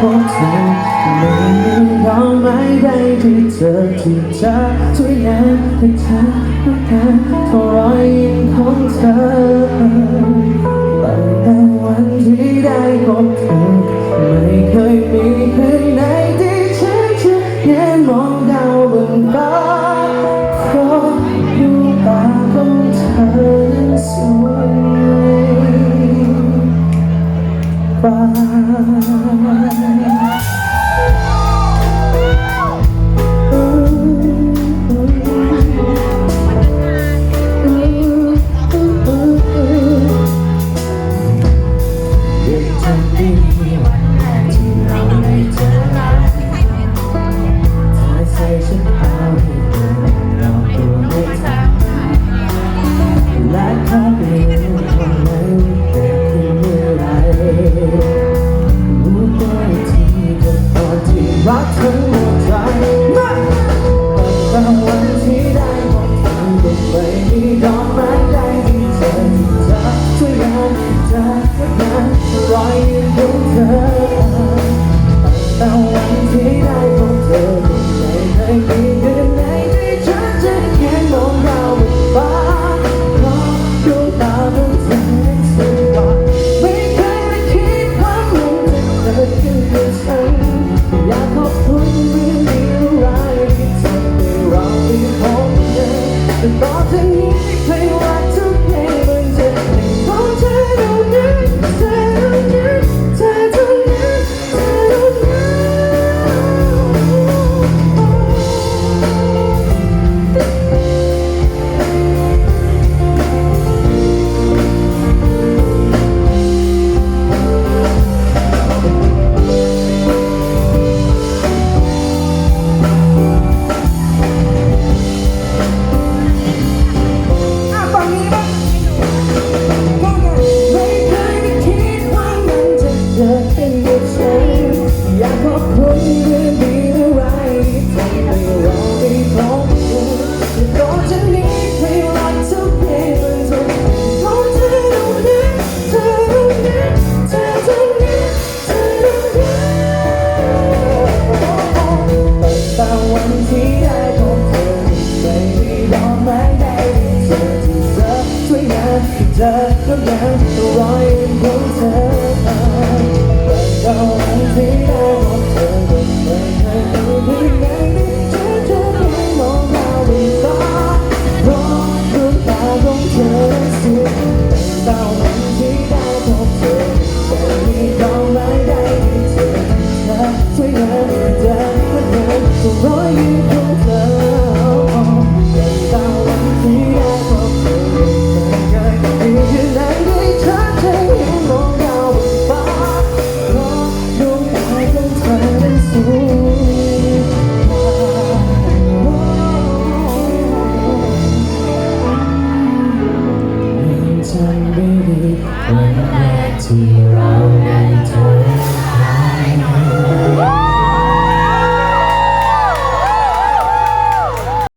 พบเธอไม่รู้ความหมายใดที่เธอที่เธอช่วยแลให้เธอต้องการทรอยยิ้มของเธอ know เธอก็ยัง